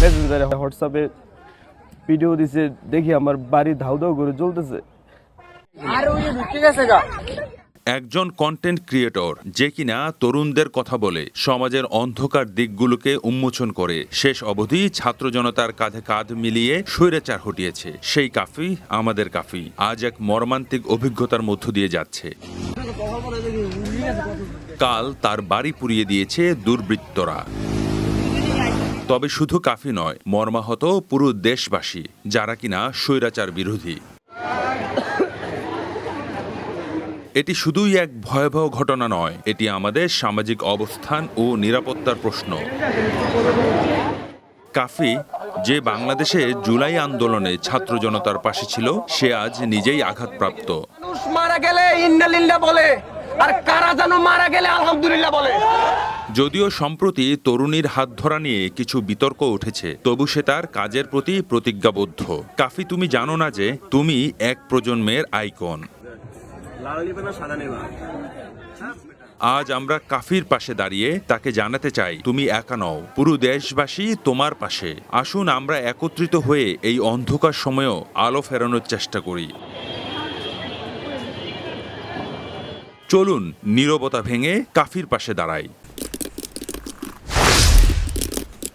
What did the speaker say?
মেসেঞ্জারে হোয়াটসঅ্যাপে ভিডিও দিছে দেখি আমার বাড়ি ধাউ ধাউ করে জ্বলতেছে। একজন কন্টেন্ট ক্রিয়েটর যে কিনা তরুণদের কথা বলে সমাজের অন্ধকার দিকগুলোকে উন্মোচন করে শেষ অবধি ছাত্র জনতার কাঁধে কাঁধ মিলিয়ে স্বৈরাচার হটিয়েছে। সেই কাফি আমাদের কাফি আজ এক মর্মান্তিক অভিজ্ঞতার মধ্য দিয়ে যাচ্ছে। কাল তার বাড়ি পুড়িয়ে দিয়েছে দুর্বৃত্তরা। তবে শুধু কাফি নয়, মর্মাহত পুরো দেশবাসী, যারা কিনা স্বৈরাচার বিরোধী। এটি শুধুই এক ভয়াবহ ঘটনা নয়, এটি আমাদের সামাজিক অবস্থান ও নিরাপত্তার প্রশ্ন। কাফি, যে বাংলাদেশে জুলাই আন্দোলনে ছাত্র জনতার পাশে ছিল, সে আজ নিজেই আঘাতপ্রাপ্ত। মারা গেলে বলে আর কারা যেন মারা গেলে আলহামদুলিল্লাহ বলে? যদিও সম্প্রতি তরুণীর হাত ধরা নিয়ে কিছু বিতর্ক উঠেছে, তবু সে তার কাজের প্রতি প্রতিজ্ঞাবদ্ধ। কাফি, তুমি জানো না যে তুমি এক প্রজন্মের আইকন। আজ আমরা কাফির পাশে দাঁড়িয়ে তাকে জানাতে চাই, তুমি একা নও, পুরো দেশবাসী তোমার পাশে। আসুন আমরা একত্রিত হয়ে এই অন্ধকার সময়েও আলো ফেরানোর চেষ্টা করি। চলুন নীরবতা ভেঙে কাফির পাশে দাঁড়াই।